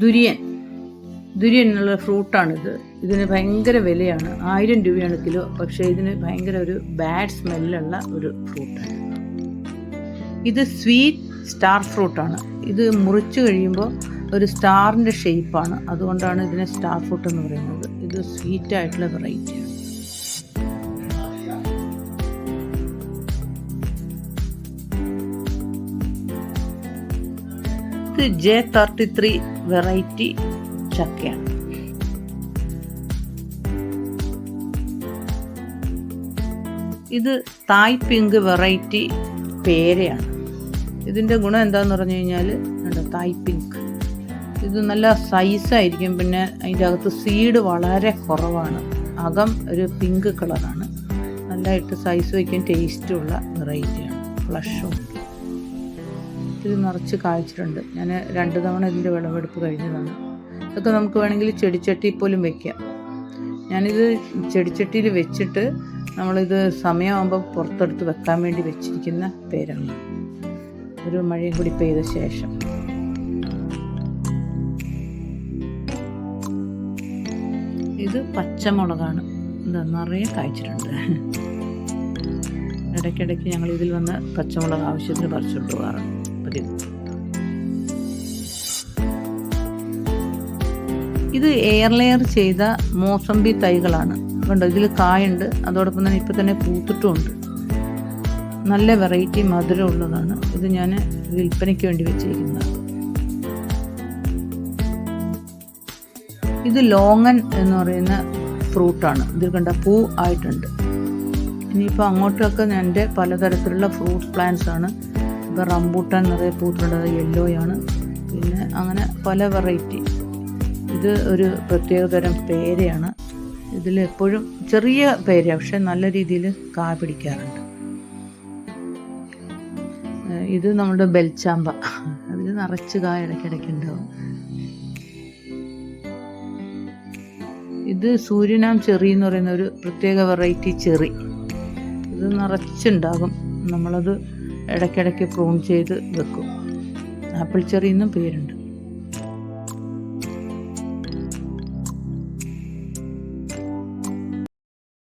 ദുര്യൻ. ദുര്യൻ എന്നുള്ള ഫ്രൂട്ടാണിത്. ഇതിന് ഭയങ്കര വിലയാണ്. ആയിരം രൂപയാണ് കിലോ. പക്ഷേ ഇതിന് ഭയങ്കര ഒരു ബാഡ് സ്മെല്ലുള്ള ഒരു ഫ്രൂട്ടാണ്. ഇത് സ്വീറ്റ് സ്റ്റാർ ഫ്രൂട്ടാണ്. ഇത് മുറിച്ച് കഴിയുമ്പോൾ ഒരു സ്റ്റാറിന്റെ ഷേപ്പാണ് അതുകൊണ്ടാണ് ഇതിനെ സ്റ്റാർ ഫ്രൂട്ട് എന്ന് പറയുന്നത്. ഇത് സ്വീറ്റ് ആയിട്ടുള്ള വെറൈറ്റിയാണ് ഇത് ജെ തേർട്ടി ത്രീ വെറൈറ്റി ചക്കയാണ്. ഇത് തായ് പിങ്ക് വെറൈറ്റി പേരയാണ്. ഇതിന്റെ ഗുണം എന്താന്ന് പറഞ്ഞു കഴിഞ്ഞാൽ തായ് പിങ്ക് ഇത് നല്ല സൈസായിരിക്കും പിന്നെ അതിന്റെ അകത്ത് സീഡ് വളരെ കുറവാണ്. അകം ഒരു പിങ്ക് കളറാണ് നല്ലതായിട്ട് സൈസ് വയ്ക്കാൻ ടേസ്റ്റുള്ള വെറൈറ്റിയാണ് ഫ്ലഷും ഇത് നിറച്ച് കായ്ച്ചിട്ടുണ്ട് ഞാൻ രണ്ട് തവണ ഇതിന്റെ വിളവെടുപ്പ് കഴിഞ്ഞതാണ്. ഇതൊക്കെ നമുക്ക് വേണമെങ്കിൽ ചെടിച്ചട്ടി പോലും വെക്കാം. ഞാനിത് ചെടിച്ചട്ടിയിൽ വെച്ചിട്ട് നമ്മളിത് സമയമാകുമ്പോൾ പുറത്തെടുത്ത് വെക്കാൻ വേണ്ടി വെച്ചിരിക്കുന്ന പേരാണ്. ഒരു മഴയും കൂടി പെയ്ത ശേഷം. ഇത് പച്ചമുളകാണ്. എന്താ നിറയെ കായ്ച്ചിട്ടുണ്ട് ഇടയ്ക്കിടയ്ക്ക് ഞങ്ങൾ ഇതിൽ വന്ന് പച്ചമുളക് ആവശ്യത്തിന് പറിച്ചുകൊണ്ട് പോകാറുണ്ട്. പതിവ് ഇത് എയർ ലെയർ ചെയ്ത മോസമ്പി തൈകളാണ്. കണ്ടോ ഇതിൽ കായുണ്ട്. അതോടൊപ്പം തന്നെ ഇപ്പം തന്നെ പൂത്തിട്ടുമുണ്ട്. നല്ല വെറൈറ്റി മധുരം ഉള്ളതാണ് ഇത് ഞാൻ വിൽപ്പനയ്ക്ക് വേണ്ടി വെച്ചിരിക്കുന്നത് ഇത് ലോങ്ങൻ എന്ന് പറയുന്ന ഫ്രൂട്ടാണ്. ഇതിൽ കണ്ട പൂ ആയിട്ടുണ്ട്. ഇനിയിപ്പോൾ അങ്ങോട്ടൊക്കെ എന്റെ പലതരത്തിലുള്ള ഫ്രൂട്ട് പ്ലാന്റ്സ് ആണ് ഇപ്പോൾ റംബൂട്ടാൻ നിറയെ പൂത്തിട്ടുണ്ട് യെല്ലോയാണ് പിന്നെ അങ്ങനെ പല വെറൈറ്റി ഇത് ഒരു പ്രത്യേകതരം പേരയാണ്. ഇതിൽ എപ്പോഴും ചെറിയ പേര പക്ഷെ നല്ല രീതിയിൽ കാ പിടിക്കാറുണ്ട്. ഇത് നമ്മുടെ ബെൽച്ചാമ്പ അതിൽ നിറച്ച് കായ ഇടയ്ക്കിടയ്ക്ക് ഉണ്ടാവും. ഇത് സൂര്യനാം ചെറി എന്ന് പറയുന്ന ഒരു പ്രത്യേക വെറൈറ്റി ചെറി. ഇത് നിറച്ചുണ്ടാകും. നമ്മളത് ഇടയ്ക്കിടയ്ക്ക് പ്രൂൺ ചെയ്ത് വെക്കും. ആപ്പിൾ ചെറി എന്നും പേരുണ്ട്.